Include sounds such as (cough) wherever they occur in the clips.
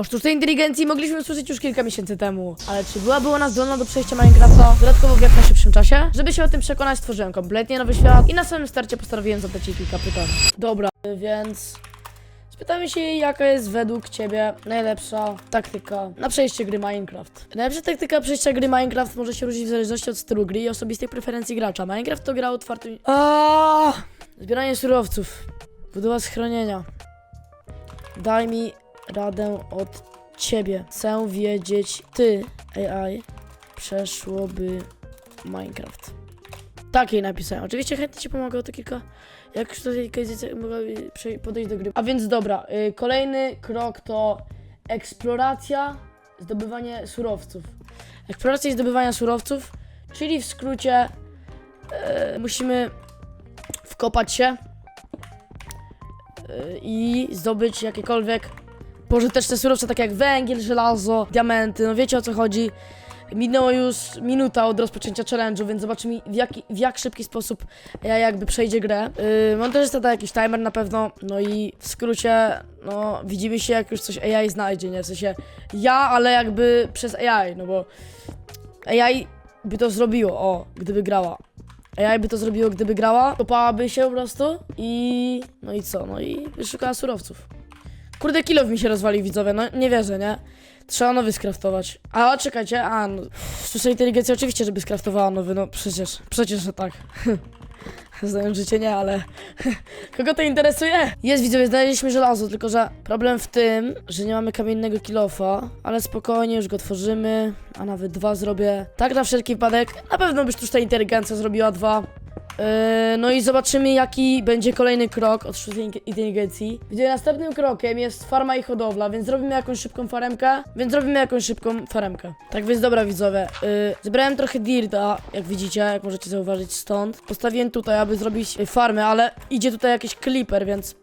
O sztucznej inteligencji mogliśmy usłyszeć już kilka miesięcy temu, ale czy byłaby ona zdolna do przejścia Minecrafta dodatkowo w jak najszybszym czasie? Żeby się o tym przekonać, stworzyłem kompletnie nowy świat i na samym starcie postanowiłem zadać jej kilka pytań. Dobra, więc spytamy się jaka jest według ciebie najlepsza taktyka na przejście gry Minecraft. Najlepsza taktyka przejścia gry Minecraft może się różnić w zależności od stylu gry i osobistej preferencji gracza. Minecraft to gra otwartym... Aaaa! Zbieranie surowców. Budowa schronienia. Daj mi radę od ciebie. Chcę wiedzieć, ty, AI, przeszłoby Minecraft. Takiej napisałem. Oczywiście chętnie ci pomogę to kilka. Jak już tutaj przej- podejść do gry. A więc dobra, y, kolejny krok to eksploracja, zdobywanie surowców. Eksploracja i zdobywania surowców, czyli w skrócie e, musimy wkopać się y, i zdobyć jakiekolwiek pożyteczne surowce, takie jak węgiel, żelazo, diamenty, no wiecie o co chodzi. Minęło już minuta od rozpoczęcia challenge'u, więc zobaczymy w, jaki, w jak szybki sposób ja jakby przejdzie grę. Yy, montażysta da jakiś timer na pewno, no i w skrócie, no widzimy się jak już coś AI znajdzie, nie? W sensie ja, ale jakby przez AI, no bo AI by to zrobiło, o, gdyby grała. AI by to zrobiło, gdyby grała, kopałaby się po prostu i... no i co, no i szukała surowców. Kurde, kilow mi się rozwalił, widzowie, no nie wierzę, nie? Trzeba nowy skraftować. A, czekajcie, a, no, sztuczna inteligencja oczywiście, żeby skraftowała nowy, no przecież, przecież, że tak. (laughs) Znając życie nie, ale (laughs) kogo to interesuje? Jest, widzowie, znaleźliśmy żelazo, tylko że problem w tym, że nie mamy kamiennego kilofa, ale spokojnie, już go tworzymy, a nawet dwa zrobię. Tak na wszelki wypadek, na pewno by sztuczna inteligencja zrobiła dwa. Yy, no i zobaczymy, jaki będzie kolejny krok od sztucznej in- inteligencji. Gdzie następnym krokiem jest farma i hodowla, więc zrobimy jakąś szybką faremkę. Więc zrobimy jakąś szybką faremkę. Tak więc dobra, widzowie. Yy, zebrałem trochę dirta, jak widzicie, jak możecie zauważyć stąd. Postawiłem tutaj, aby zrobić yy, farmę, ale idzie tutaj jakiś creeper, więc.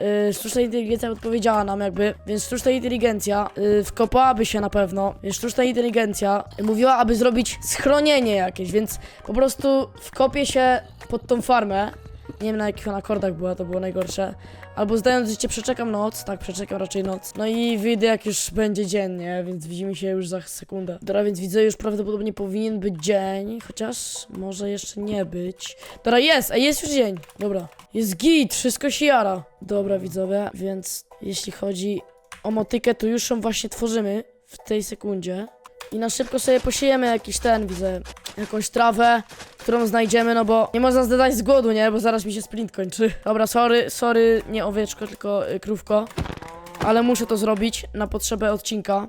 Yy, sztuczna inteligencja odpowiedziała nam jakby, więc sztuczna inteligencja yy, wkopałaby się na pewno, więc sztuczna inteligencja mówiła, aby zrobić schronienie jakieś, więc po prostu wkopię się pod tą farmę, nie wiem na jakich ona akordach była, to było najgorsze, albo zdając życie przeczekam noc, tak, przeczekam raczej noc, no i wyjdę jak już będzie dzień, nie, więc widzimy się już za sekundę. Dobra, więc widzę już prawdopodobnie powinien być dzień, chociaż może jeszcze nie być. Dobra, jest, a jest już dzień, dobra. Jest git, wszystko się jara. Dobra, widzowie, więc jeśli chodzi o motykę, to już ją właśnie tworzymy w tej sekundzie. I na szybko sobie posiejemy jakiś ten, widzę, jakąś trawę, którą znajdziemy, no bo nie można zdać z głodu, nie? Bo zaraz mi się sprint kończy. Dobra, sorry, sorry, nie owieczko, tylko y, krówko. Ale muszę to zrobić na potrzebę odcinka.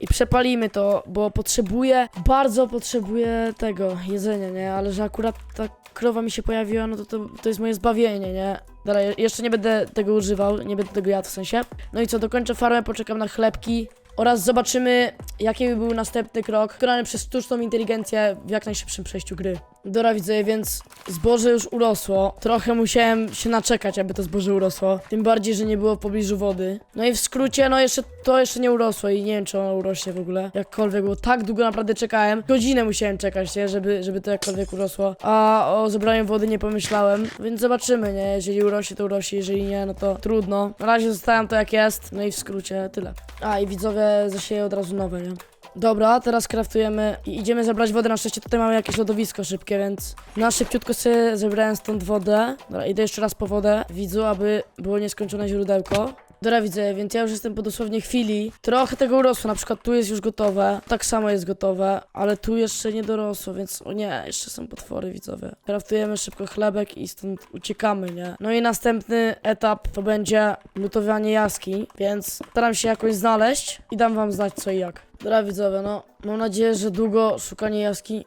I przepalimy to, bo potrzebuję, bardzo potrzebuję tego jedzenia, nie? Ale że akurat ta krowa mi się pojawiła, no to to, to jest moje zbawienie, nie? Dobra, je- jeszcze nie będę tego używał, nie będę tego jadł w sensie. No i co, dokończę farmę, poczekam na chlebki oraz zobaczymy, jaki by był następny krok, wykonany przez sztuczną inteligencję w jak najszybszym przejściu gry. Dobra, widzę, więc zboże już urosło. Trochę musiałem się naczekać, aby to zboże urosło. Tym bardziej, że nie było w pobliżu wody. No i w skrócie, no jeszcze to jeszcze nie urosło i nie wiem, czy ono urośnie w ogóle. Jakkolwiek, bo tak długo naprawdę czekałem. Godzinę musiałem czekać, nie? Żeby, żeby to jakkolwiek urosło. A o zebraniu wody nie pomyślałem, więc zobaczymy, nie? Jeżeli urośnie, to urośnie, jeżeli nie, no to trudno. Na razie zostawiam to jak jest. No i w skrócie tyle. A i widzowie zasieję od razu nowe, nie? Dobra, teraz kraftujemy i idziemy zebrać wodę. Na szczęście tutaj mamy jakieś lodowisko szybkie, więc na szybciutko sobie zebrałem stąd wodę. Dobra, idę jeszcze raz po wodę, widzu, aby było nieskończone źródełko. Dobra, widzę, więc ja już jestem po dosłownie chwili. Trochę tego urosło, na przykład tu jest już gotowe, tak samo jest gotowe, ale tu jeszcze nie dorosło, więc o nie, jeszcze są potwory widzowie. Kraftujemy szybko chlebek i stąd uciekamy, nie? No i następny etap to będzie lutowanie jaskiń, więc staram się jakoś znaleźć i dam wam znać co i jak. Dobra widzowie, no mam nadzieję, że długo szukanie jaskiń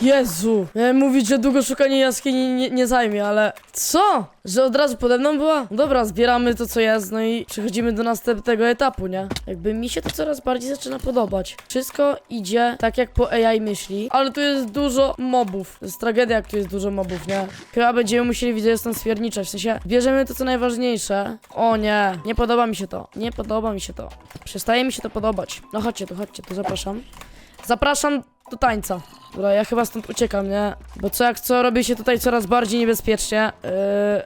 Jezu! Miałem mówić, że długo szukanie jaskini nie, nie zajmie, ale... Co? Że od razu pode mną była? Dobra, zbieramy to, co jest, no i przechodzimy do następnego etapu, nie? Jakby mi się to coraz bardziej zaczyna podobać. Wszystko idzie tak, jak po AI myśli, ale tu jest dużo mobów. To jest tragedia, jak tu jest dużo mobów, nie? Chyba będziemy musieli, widzę, stąd spierniczać. W sensie, bierzemy to, co najważniejsze. O nie, nie podoba mi się to. Nie podoba mi się to. Przestaje mi się to podobać. No chodźcie tu, chodźcie tu, zapraszam. Zapraszam do tańca. Dobra, ja chyba stąd uciekam, nie? Bo co jak co, robi się tutaj coraz bardziej niebezpiecznie. Yy,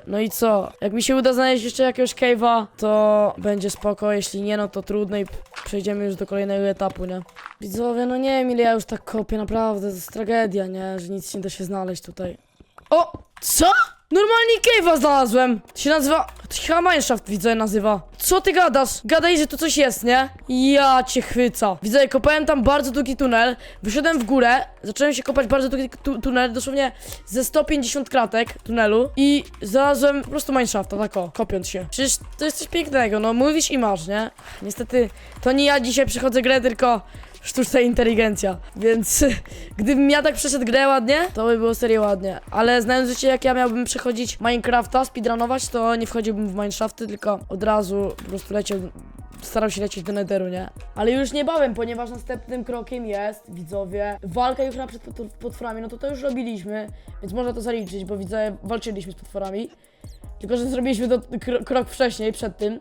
no i co? Jak mi się uda znaleźć jeszcze jakiegoś cave'a, to będzie spoko. Jeśli nie, no to trudno i przejdziemy już do kolejnego etapu, nie? Widzowie, no nie wiem ile ja już tak kopię, naprawdę, to jest tragedia, nie? Że nic nie da się znaleźć tutaj. O! Co? Normalnie cave'a znalazłem! To się nazywa... To się chyba Mineshaft, widzę, nazywa. Co ty gadasz? Gadaj, że tu coś jest, nie? Ja cię chwyca. Widzę, kopałem tam bardzo długi tunel, wyszedłem w górę, zacząłem się kopać bardzo długi tu tunel, dosłownie ze 150 kratek tunelu i znalazłem po prostu Mineshafta, tak o, kopiąc się. Przecież to jest coś pięknego, no mówisz i masz, nie? Niestety, to nie ja dzisiaj przychodzę grę, tylko sztuczna inteligencja, więc (laughs) gdybym ja tak przeszedł grę ładnie, to by było serio ładnie, ale znając życie jak ja miałbym przechodzić Minecrafta, speedrunować, to nie wchodziłbym w Mineshafty, tylko od razu po prostu leciał, starał się lecieć do Netheru, nie? Ale już niebawem, ponieważ następnym krokiem jest, widzowie, walka już na przed pot- potworami, no to to już robiliśmy, więc można to zaliczyć, bo widzę, walczyliśmy z potworami, tylko że zrobiliśmy to kro krok wcześniej, przed tym.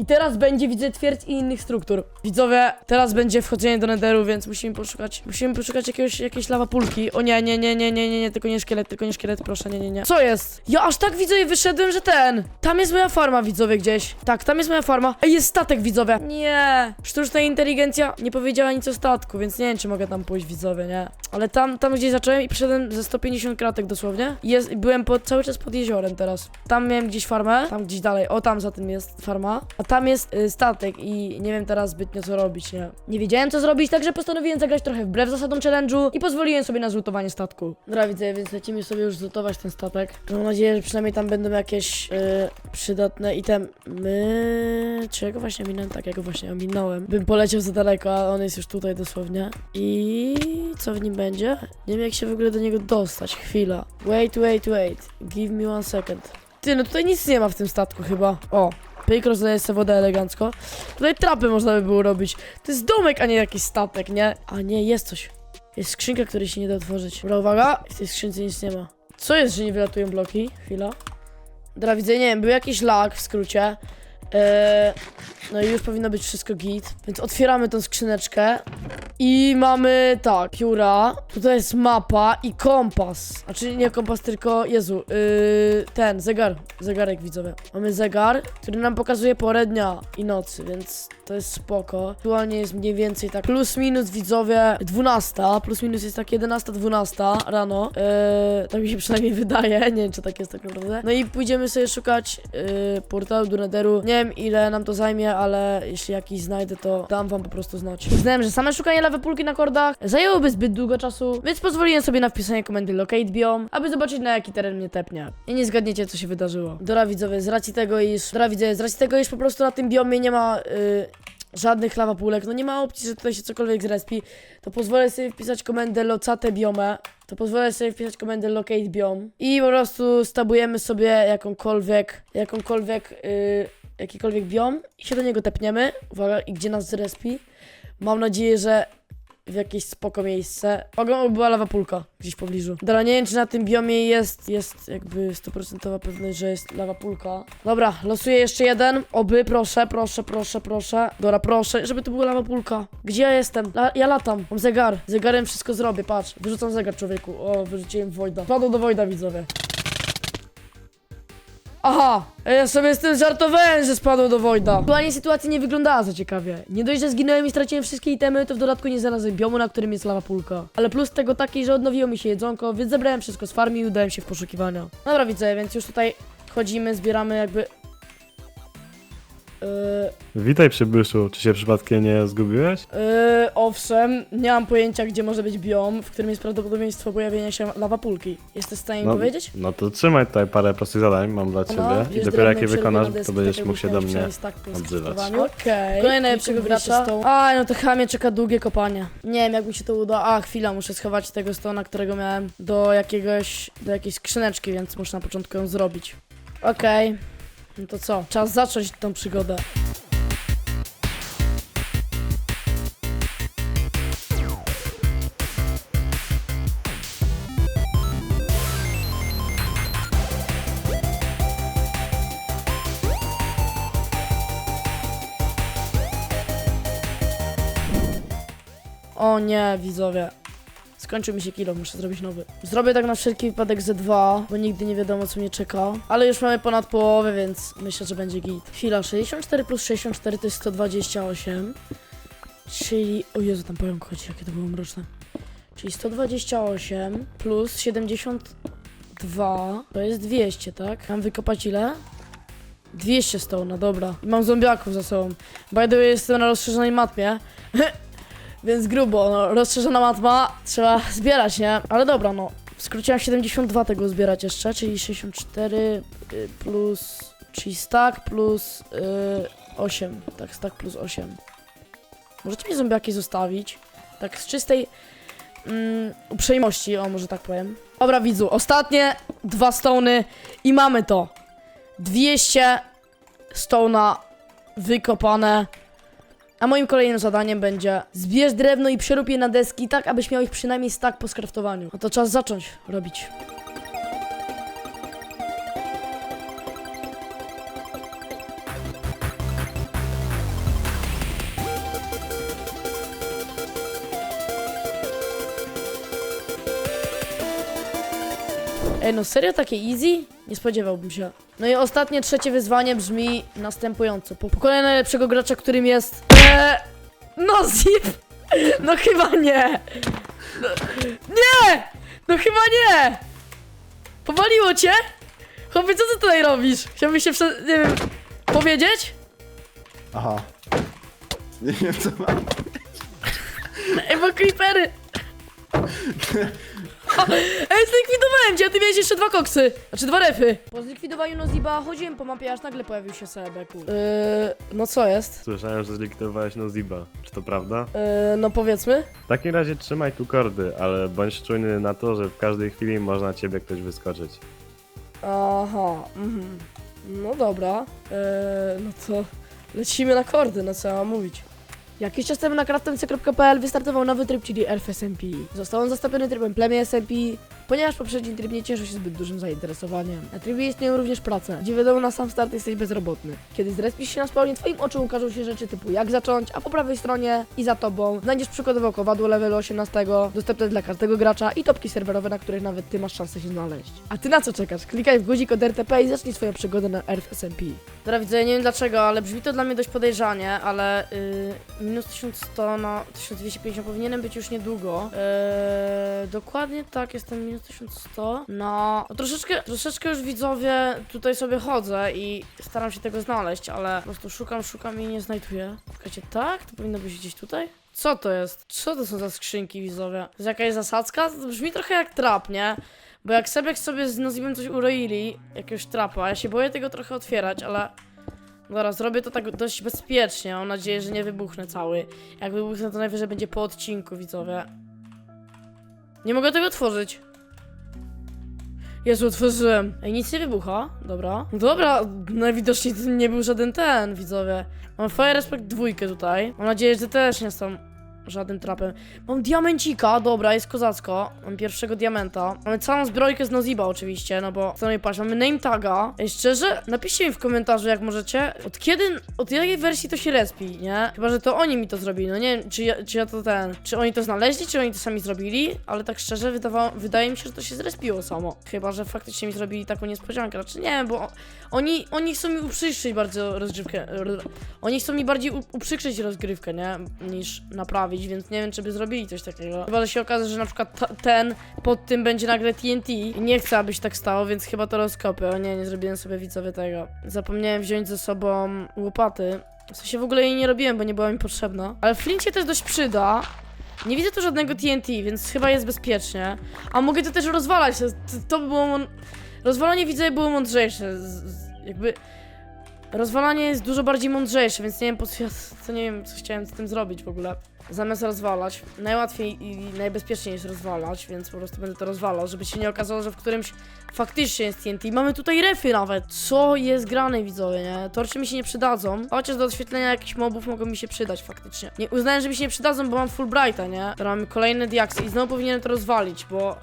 I teraz będzie, widzę, twierdz i innych struktur. Widzowie, teraz będzie wchodzenie do Netheru, więc musimy poszukać, musimy poszukać jakiegoś, jakiejś lawapulki. O nie, nie, nie, nie, nie, nie, nie, tylko nie szkielet, tylko nie szkielet, proszę, nie, nie, nie. Co jest? Ja aż tak widzę i wyszedłem, że ten. Tam jest moja farma, widzowie, gdzieś. Tak, tam jest moja farma. Ej, jest statek, widzowie. Nie. Sztuczna inteligencja nie powiedziała nic o statku, więc nie wiem, czy mogę tam pójść, widzowie, nie. Ale tam, tam gdzieś zacząłem i przyszedłem ze 150 kratek dosłownie. Jest, byłem pod, cały czas pod jeziorem teraz. Tam miałem gdzieś farmę, tam gdzieś dalej. O, tam za tym jest farma. A tam jest y, statek i nie wiem teraz zbytnio co robić, nie. Nie wiedziałem co zrobić, także postanowiłem zagrać trochę wbrew zasadom challenge'u i pozwoliłem sobie na zlutowanie statku. Dobra, widzę, więc lecimy sobie już zlutować ten statek. Mam nadzieję, że przynajmniej tam będą jakieś y, przydatne itemy. Czy ja go właśnie minąłem? Tak, ja go właśnie ominąłem. Bym poleciał za daleko, a on jest już tutaj dosłownie. I co w nim będzie? Nie wiem jak się w ogóle do niego dostać. Chwila. Wait, wait, wait. Give me one second. Ty, no tutaj nic nie ma w tym statku chyba. O, pyk rozdaje sobie wodę elegancko. Tutaj trapy można by było robić. To jest domek, a nie jakiś statek, nie? A nie, jest coś. Jest skrzynka, której się nie da otworzyć. Dobra, uwaga. W tej skrzynce nic nie ma. Co jest, że nie wylatują bloki? Chwila. Dobra, widzę, nie wiem, był jakiś lag w skrócie. Eee, no i już powinno być wszystko git. Więc otwieramy tą skrzyneczkę. I mamy tak, pióra. Tutaj jest mapa i kompas. Znaczy nie kompas, tylko Jezu, yy, ten zegar. Zegarek widzowie. Mamy zegar, który nam pokazuje porę dnia i nocy, więc to jest spoko. Aktualnie jest mniej więcej tak plus minus widzowie 12, plus minus jest tak 11, 12 rano. Yy, tak mi się przynajmniej (laughs) wydaje, nie wiem czy tak jest tak naprawdę. No i pójdziemy sobie szukać yy, portalu do Netheru. Nie wiem ile nam to zajmie, ale jeśli jakiś znajdę, to dam wam po prostu znać. Uznałem, że same szukanie lewe pulki na kordach zajęłoby zbyt długo czasu, więc pozwoliłem sobie na wpisanie komendy locate biome, aby zobaczyć na jaki teren mnie tepnie. I nie zgadniecie co się wydarzyło. Dora widzowie, z racji tego iż... Dora widzowie, z racji tego iż po prostu na tym biomie nie ma... Yy, żadnych lawapulek, no nie ma opcji, że tutaj się cokolwiek zrespi, to pozwolę sobie wpisać komendę locate biome, to pozwolę sobie wpisać komendę locate biome i po prostu stabujemy sobie jakąkolwiek, jakąkolwiek, yy, jakikolwiek biom i się do niego tepniemy, uwaga, i gdzie nas zrespi. Mam nadzieję, że w jakieś spoko miejsce. Mogą była lawa pulka gdzieś w pobliżu. Dobra, nie wiem czy na tym biomie jest, jest jakby 100% pewność, że jest lawa pulka. Dobra, losuję jeszcze jeden. Oby, proszę, proszę, proszę, proszę. Dobra, proszę, żeby to była lawa pulka. Gdzie ja jestem? La ja latam. Mam zegar. Zegarem wszystko zrobię, patrz. Wyrzucam zegar, człowieku. O, wyrzuciłem Wojda. Padł do Wojda, widzowie. Aha, ja sobie z tym żartowałem, że spadł do Wojda. Aktualnie sytuacja nie wyglądała za ciekawie. Nie dość, że zginąłem i straciłem wszystkie itemy, to w dodatku nie znalazłem biomu, na którym jest lawa pulka. Ale plus tego taki, że odnowiło mi się jedzonko, więc zebrałem wszystko z farmi i udałem się w poszukiwania. Dobra, widzę, więc już tutaj chodzimy, zbieramy jakby... Yy, Witaj przybyszu, czy się przypadkiem nie zgubiłeś? Yy, owszem, nie mam pojęcia, gdzie może być biom, w którym jest prawdopodobieństwo pojawienia się lawapulki. Jesteś w stanie mi No, powiedzieć? No to trzymaj tutaj parę prostych zadań, mam dla ciebie. No, I bierz dopiero jak je wykonasz, to będziesz mógł się do mnie tak po odzywać. Okej. Kolejne lepszego gracza. A, no to chyba mnie czeka długie kopanie. Nie wiem, jak mi się to uda. A, chwila, muszę schować tego stona, którego miałem do jakiegoś, do jakiejś skrzyneczki, więc muszę na początku ją zrobić. Okej. No to co? Czas zacząć tą przygodę. O nie, widzowie. Skończył mi się kilo, muszę zrobić nowy. Zrobię tak na wszelki wypadek ze dwa, bo nigdy nie wiadomo co mnie czeka. Ale już mamy ponad połowę, więc myślę, że będzie git. Chwila, 64 plus 64 to jest 128. Czyli... O Jezu, tam pająk chodzi, jakie to było mroczne. Czyli 128 plus 72 to jest 200, tak? Mam wykopać ile? 200 stone, dobra. I mam zombiaków za sobą. By the way, jestem na rozszerzonej matmie. (laughs) Więc grubo, no, rozszerzona matma, trzeba zbierać, nie? Ale dobra, no. Skróciłam 72 tego zbierać jeszcze, czyli 64 y, plus... Czyli stack plus y, 8. Tak, stack plus 8. Możecie mi zombiaki zostawić? Tak z czystej mm, uprzejmości, o może tak powiem. Dobra widzu, ostatnie dwa stony i mamy to. 200 stona wykopane. A moim kolejnym zadaniem będzie zbierz drewno i przerób je na deski tak, abyś miał ich przynajmniej stack po skraftowaniu. No to czas zacząć robić. Ej, no serio takie easy? Nie spodziewałbym się. No i ostatnie, trzecie wyzwanie brzmi następująco. Po pokonaniu najlepszego gracza, którym jest... Eee, no Zip! (laughs) No chyba nie! No, nie! No chyba nie! Powaliło cię? Chłopie, co ty tutaj robisz? Chciałbyś się, prze... nie wiem, powiedzieć? Aha. Nie wiem co mam. Ej, bo creepery! (laughs) (laughs) Ej, zlikwidowałem cię, a ty miałeś jeszcze dwa koksy. Znaczy dwa refy. Po zlikwidowaniu Noziba chodziłem po mapie, aż nagle pojawił się Sebeku. Yy, no co jest? Słyszałem, że zlikwidowałeś Noziba. Czy to prawda? Yy, no powiedzmy. W takim razie trzymaj tu kordy, ale bądź czujny na to, że w każdej chwili może na ciebie ktoś wyskoczyć. Aha, mhm. No dobra. Yy, no to lecimy na kordy, no co ja mam mówić. Jakiś czas temu na craftemc.pl wystartował nowy tryb, czyli Elf SMP. Został on zastąpiony trybem plemię SMP, ponieważ poprzedni tryb nie cieszył się zbyt dużym zainteresowaniem. Na trybie istnieją również prace, gdzie wiadomo na sam start jesteś bezrobotny. Kiedy zrespisz się na spawnie, twoim oczom ukażą się rzeczy typu jak zacząć, a po prawej stronie i za tobą znajdziesz przykładowo kowadło levelu 18, dostępne dla każdego gracza i topki serwerowe, na których nawet ty masz szansę się znaleźć. A ty na co czekasz? Klikaj w guzik od RTP i zacznij swoją przygodę na Earth SMP. Dobra, widzę, nie wiem dlaczego, ale brzmi to dla mnie dość podejrzanie, ale yy, minus 1100 na 1250 powinienem być już niedługo. Yy, dokładnie tak, jestem minus 1100 na... No, troszeczkę, troszeczkę już widzowie tutaj sobie chodzę i staram się tego znaleźć, ale po prostu szukam, szukam i nie znajduję. Czekajcie, tak? To powinno być gdzieś tutaj? Co to jest? Co to są za skrzynki widzowie? To jest jakaś zasadzka? To brzmi trochę jak trap, nie? Bo jak Sebek sobie z Nozibem coś uroili, jakiegoś trapa, ja się boję tego trochę otwierać, ale... Dobra, zrobię to tak dość bezpiecznie, mam nadzieję, że nie wybuchnę cały. Jak wybuchnę, to najwyżej będzie po odcinku, widzowie. Nie mogę tego otworzyć. Jezu, otworzyłem. Ej, nic nie wybucha. Dobra. Dobra, najwidoczniej to nie był żaden ten, widzowie. Mam Fire Respect dwójkę tutaj. Mam nadzieję, że też nie są żadnym trapem. Mam diamencika, dobra, jest kozacko. Mam pierwszego diamenta. Mamy całą zbrojkę z Noziba oczywiście, no bo co mi mamy name taga. Ej, szczerze, napiszcie mi w komentarzu jak możecie, od kiedy, od jakiej wersji to się respi, nie? Chyba, że to oni mi to zrobili, no nie wiem, czy ja, czy ja to ten, czy oni to znaleźli, czy oni to sami zrobili, ale tak szczerze wydawało, wydaje mi się, że to się zrespiło samo. Chyba, że faktycznie mi zrobili taką niespodziankę, raczej nie wiem, bo oni, oni chcą mi uprzykrzyć bardzo rozgrywkę, oni chcą mi bardziej uprzykrzyć rozgrywkę, nie? Niż naprawić, więc nie wiem, czy by zrobili coś takiego. Chyba, że się okaże, że na przykład ten pod tym będzie nagle TNT i nie chcę, abyś tak stało, więc chyba to rozkopię. O nie, nie zrobiłem sobie widzowie tego. Zapomniałem wziąć ze sobą łopaty. W sensie w ogóle jej nie robiłem, bo nie była mi potrzebna. Ale w flincie też dość przyda. Nie widzę tu żadnego TNT, więc chyba jest bezpiecznie. A mogę to też rozwalać. To, to by było. Rozwalanie widzę było mądrzejsze. Z, z, jakby. Rozwalanie jest dużo bardziej mądrzejsze, więc nie wiem po co. Co nie wiem, co chciałem z tym zrobić w ogóle. Zamiast rozwalać. Najłatwiej i najbezpieczniej jest rozwalać, więc po prostu będę to rozwalał, żeby się nie okazało, że w którymś faktycznie jest TNT. Mamy tutaj refy nawet. Co jest grane, widzowie, nie? Torcze mi się nie przydadzą. Chociaż do oświetlenia jakichś mobów mogą mi się przydać faktycznie. Nie uznałem, że mi się nie przydadzą, bo mam Fulbrighta, nie? Teraz mamy kolejne diaksy i znowu powinienem to rozwalić, bo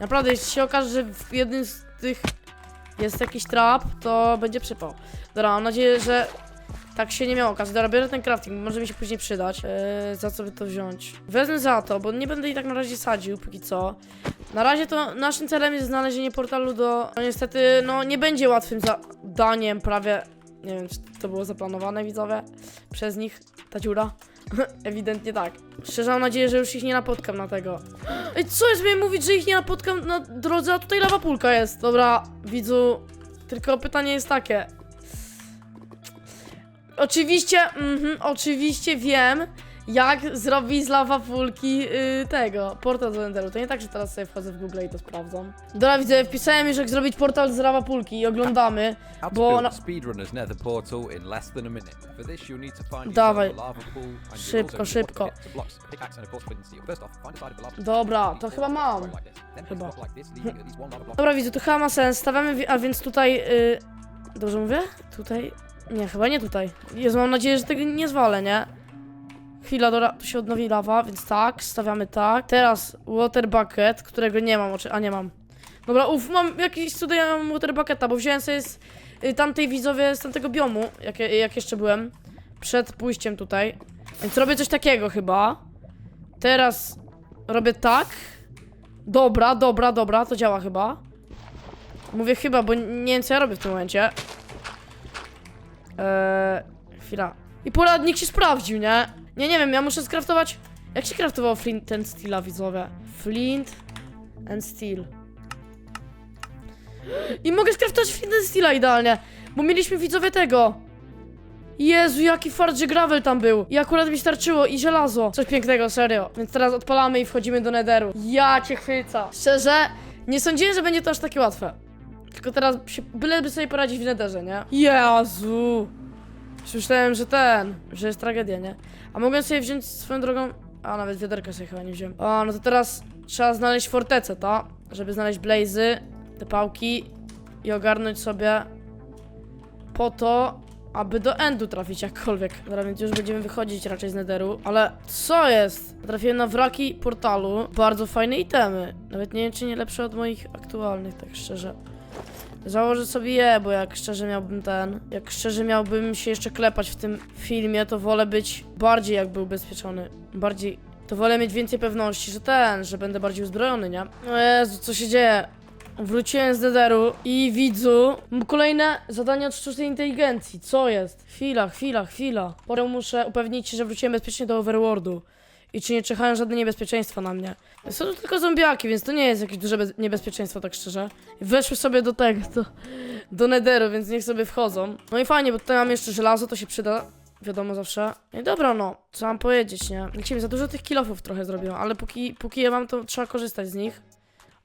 naprawdę jeśli się okaże, że w jednym z tych jest jakiś trap, to będzie przypał. Dobra, mam nadzieję, że Tak się nie miało okazji. Dobra, biorę ten crafting, może mi się później przydać. Eee, za co by to wziąć? Wezmę za to, bo nie będę i tak na razie sadził, póki co. Na razie to naszym celem jest znalezienie portalu do... No niestety, no nie będzie łatwym zadaniem prawie... Nie wiem, czy to było zaplanowane, widzowie, przez nich, ta dziura. (laughs) Ewidentnie tak. Szczerze mam nadzieję, że już ich nie napotkam na tego. Ej, co jest miałem mówić, że ich nie napotkam na drodze, a tutaj lawa pulka jest. Dobra, widzu, tylko pytanie jest takie. Oczywiście, mhm, oczywiście wiem, jak zrobić z lawapulki yy, tego, portal do Enderu. To nie tak, że teraz sobie wchodzę w Google i to sprawdzam. Dobra, widzę, wpisałem już jak zrobić portal z lawapulki i oglądamy. How to Bo build na- a speedrunner's nether portal in less than a minute. For this, you'll need to find yourself Dawaj. a lava pool and you'll Szybko, to szybko. get to blocks, a pickaxe and of course flint and steel. First off, find a side of a lava pool. Dobra, to chyba mam. Chyba. Dobra, widzę, to chyba ma sens. Stawiamy, wi- a więc tutaj. Yy, dobrze mówię? Tutaj. Nie, chyba nie tutaj. Jezu, mam nadzieję, że tego nie zwalę, nie? Chwila, dobra, tu się odnowi lawa, więc tak, stawiamy tak. Teraz water bucket, którego nie mam, oczy, a nie mam. Dobra, uf, mam jakiś cudem, mam water bucketa, bo wziąłem sobie z y, tamtej widzowie, z tamtego biomu, jak, jak jeszcze byłem, przed pójściem tutaj. Więc robię coś takiego chyba. Teraz robię tak. Dobra, dobra, dobra, to działa chyba. Mówię chyba, bo nie wiem co ja robię w tym momencie. Eee, chwila. I poradnik się sprawdził, nie? Nie, nie wiem, ja muszę skraftować... Jak się kraftowało Flint and Steela, widzowie? Flint and Steel. I mogę skraftować Flint and Steela idealnie, bo mieliśmy widzowie tego. Jezu, jaki fart, że gravel tam był. I akurat mi starczyło i żelazo. Coś pięknego, serio. Więc teraz odpalamy i wchodzimy do netheru. Ja cię chwyca. Szczerze, nie sądziłem, że będzie to aż takie łatwe. Tylko teraz się, byleby sobie poradzić w netherze, nie? Jezu. Myślałem, że ten, że jest tragedia, nie? A mogłem sobie wziąć swoją drogą... A, nawet wiaderka sobie chyba nie wziąłem. O, no to teraz trzeba znaleźć fortecę, to? Żeby znaleźć blazy, te pałki i ogarnąć sobie po to, aby do endu trafić jakkolwiek. Dobra, więc już będziemy wychodzić raczej z netheru. Ale co jest? Trafiłem na wraki portalu. Bardzo fajne itemy. Nawet nie wiem, czy nie lepsze od moich aktualnych, tak szczerze. Założę sobie je, bo jak szczerze miałbym ten, jak szczerze miałbym się jeszcze klepać w tym filmie, to wolę być bardziej jakby ubezpieczony. Bardziej, to wolę mieć więcej pewności, że ten, że będę bardziej uzbrojony, nie? O Jezu, co się dzieje? Wróciłem z Dederu i widzu kolejne zadanie od sztucznej inteligencji. Co jest? Chwila, chwila, chwila. Porę muszę upewnić się, że wróciłem bezpiecznie do Overworldu. I czy nie czekają żadne niebezpieczeństwa na mnie. Są to tylko zombiaki, więc to nie jest jakieś duże bez- niebezpieczeństwo, tak szczerze. Weszły sobie do tego, do, do Netheru, więc niech sobie wchodzą. No i fajnie, bo tutaj mam jeszcze żelazo, to się przyda. Wiadomo zawsze. No i dobra, no, co mam powiedzieć, nie? Wiecie, za dużo tych kilofów trochę zrobiłem, ale póki, póki je mam, to trzeba korzystać z nich.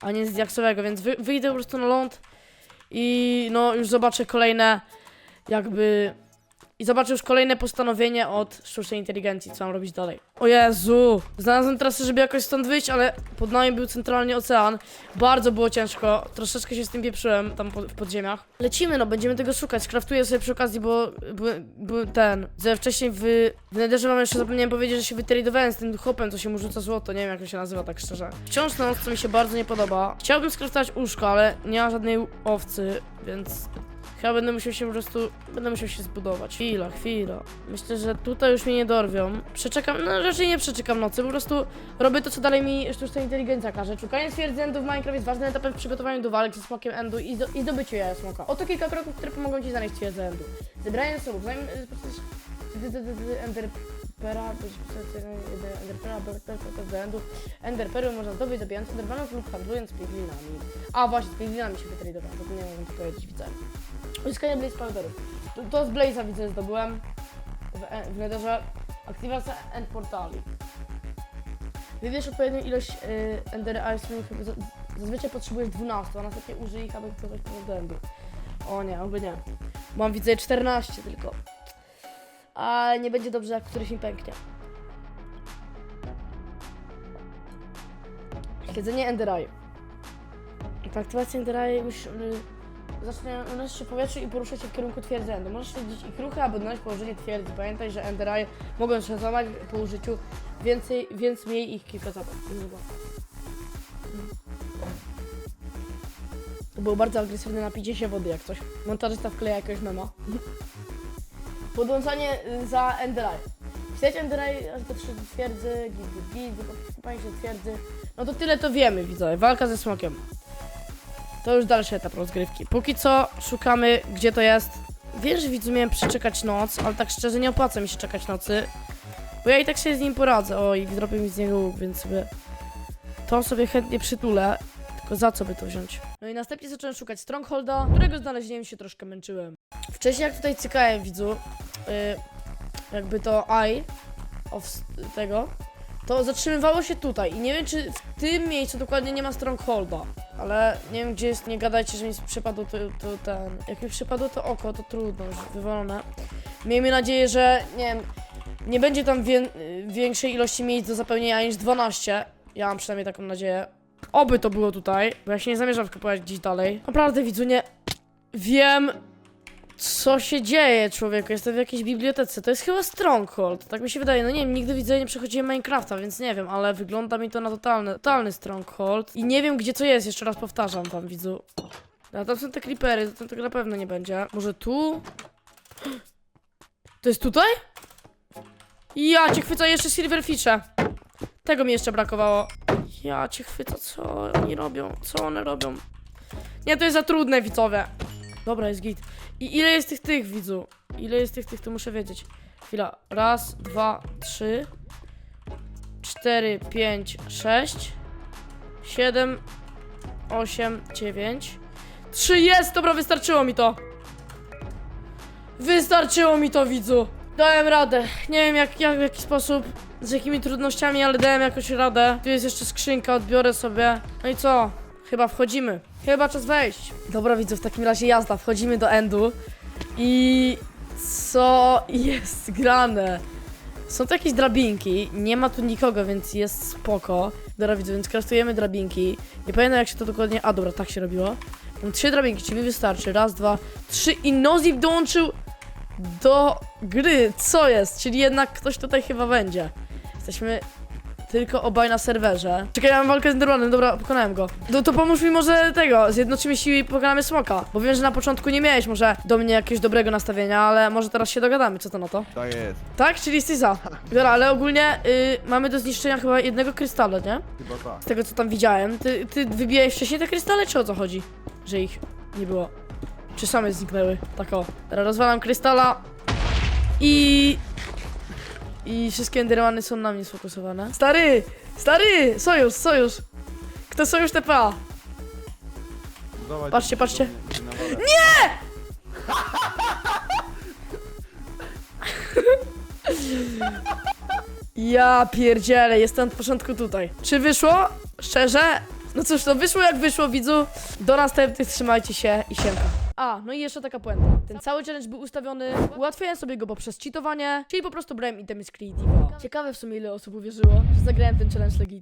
A nie z diaksowego, więc wy, wyjdę po prostu na ląd i no już zobaczę kolejne jakby... I zobaczę już kolejne postanowienie od sztucznej inteligencji, co mam robić dalej. O Jezu! Znalazłem trasę, żeby jakoś stąd wyjść, ale pod nami był centralnie ocean. Bardzo było ciężko, troszeczkę się z tym pieprzyłem tam po, w podziemiach. Lecimy, no, będziemy tego szukać. Skraftuję sobie przy okazji, bo był, był ten... Że wcześniej w, w Netherze mam jeszcze zapomniałem powiedzieć, że się wytradowałem z tym chłopem, co się mu rzuca złoto. Nie wiem, jak to się nazywa, tak szczerze. Wciąż noc, co mi się bardzo nie podoba. Chciałbym skraftować łóżko, ale nie ma żadnej owcy, więc Chyba będę musiał się po prostu, będę musiał się zbudować. Chwila, chwila. Myślę, że tutaj już mnie nie dorwią. Przeczekam, no raczej nie przeczekam nocy, po prostu robię to, co dalej mi sztuczna inteligencja każe. Szukanie twierdzy endu w Minecraft jest ważnym etapem w przygotowaniu do walk ze smokiem endu i, do, i zdobyciu jaja smoka. Oto kilka kroków, które pomogą Ci znaleźć twierdzę endu. Zebranie zasobów, zanim d- enderpera. Enderpery można zdobyć zabijając endermanów lub handlując piglinami. A właśnie, z piglinami się wytradowałem, zapomniałem wam to powiedzieć, widzę. Uzyskanie Blaze Powderów. To, to z Blaze'a widzę zdobyłem w, e- w Netherze. Aktywacja End Portali. Wybierz odpowiednią ilość y, Ender za- Zazwyczaj potrzebujesz 12, a następnie użyj ich, aby wpływać do endu. O nie, oby nie. Mam widzę 14 tylko. Ale nie będzie dobrze, jak któryś mi pęknie. Śledzenie Ender Eye. Po aktywacji Ender Eye musisz... Y, zacznie unosić się w powietrzu i poruszać się w kierunku twierdzy Endu. Możesz śledzić ich ruchy, aby odnaleźć położenie twierdzy. Pamiętaj, że Ender Eye mogą się złamać po użyciu, więcej, więc miej ich kilka zapach. To było bardzo agresywne napicie się wody, jak coś. Montażysta wkleja jakiegoś mema. Podłączanie y, za Endereye. Chceć Endereye aż do 3 twierdzy, git, git, git, się twierdzy. No to tyle to wiemy, widzowie. Walka ze smokiem. To już dalszy etap rozgrywki. Póki co szukamy, gdzie to jest. Wiem, że widzu miałem przeczekać noc, ale tak szczerze nie opłaca mi się czekać nocy. Bo ja i tak sobie z nim poradzę. O, i zrobię mi z niego łuk, więc sobie to sobie chętnie przytulę. Tylko za co by to wziąć? No i następnie zacząłem szukać Strongholda, którego znalezieniem się troszkę męczyłem. Wcześniej jak tutaj cykałem widzu, yy, jakby to eye of tego, to zatrzymywało się tutaj i nie wiem czy w tym miejscu dokładnie nie ma Strongholda, ale nie wiem gdzie jest, nie gadajcie, że mi przypadło to, to ten, jak mi przypadło to oko, to trudno, już. Miejmy nadzieję, że nie wiem, nie będzie tam wię większej ilości miejsc do zapełnienia niż 12. Ja mam przynajmniej taką nadzieję. Oby to było tutaj, bo ja się nie zamierzam wkopać gdzieś dalej. Naprawdę, widzu, nie wiem, co się dzieje, człowieku. Jestem w jakiejś bibliotece. To jest chyba Stronghold. Tak mi się wydaje. No nie wiem, nigdy widzę, nie przechodziłem Minecrafta, więc nie wiem, ale wygląda mi to na totalny, totalny Stronghold. I nie wiem, gdzie to jest. Jeszcze raz powtarzam wam, widzu. A tam są te creepery, to tego na pewno nie będzie. Może tu? To jest tutaj? Ja cię chwycę jeszcze silverfishe. Tego mi jeszcze brakowało. Ja cię chwycę, co oni robią? Co one robią? Nie, to jest za trudne, widzowie. Dobra, jest git. I ile jest tych tych, widzu? Ile jest tych tych, to muszę wiedzieć. Chwila. Raz, dwa, trzy, cztery, pięć, sześć, siedem, osiem, dziewięć. Trzy jest! Dobra, wystarczyło mi to. Wystarczyło mi to, widzu. Dałem radę. Nie wiem jak, jak w jaki sposób, z jakimi trudnościami, ale dałem jakoś radę. Tu jest jeszcze skrzynka, odbiorę sobie. No i co? Chyba wchodzimy. Chyba czas wejść. Dobra, widzę, w takim razie jazda. Wchodzimy do endu. I co jest grane? Są tu jakieś drabinki, nie ma tu nikogo, więc jest spoko. Dobra, widzę, więc kraftujemy drabinki. Nie pamiętam jak się to dokładnie... A, dobra, tak się robiło. Mam trzy drabinki, czyli wystarczy. Raz, dwa, trzy i Nozip dołączył do gry. Co jest? Czyli jednak ktoś tutaj chyba będzie. Jesteśmy tylko obaj na serwerze. Czekaj, ja mam walkę z Endermanem, dobra, pokonałem go. No to pomóż mi może tego, zjednoczymy siły i pokonamy Smoka. Bo wiem, że na początku nie miałeś może do mnie jakiegoś dobrego nastawienia, ale może teraz się dogadamy, co to na to? Tak jest. Tak? Czyli jesteś za. Dobra, ale ogólnie y, mamy do zniszczenia chyba jednego krystala, nie? Chyba tak. Z tego co tam widziałem. Ty, ty wybijałeś wcześniej te krystale, czy o co chodzi? Że ich nie było. Czy same zniknęły? Tak o. Teraz rozwalam krystala i... I wszystkie endermany są na mnie sfokusowane. Stary! Stary! Sojusz, sojusz! Kto sojusz TPA? Dawaj, Patrzcie, to- patrzcie. to mnie- nawala. Ja pierdzielę, jestem od początku tutaj. Czy wyszło? Szczerze? No cóż, no wyszło jak wyszło, widzu. Do następnych, trzymajcie się i siemka. A, no i jeszcze taka puenta. Ten cały challenge był ustawiony, ułatwiałem sobie go poprzez cheatowanie, czyli po prostu brałem itemy z Creative'a. Ciekawe w sumie ile osób uwierzyło, że zagrałem ten challenge legitnie.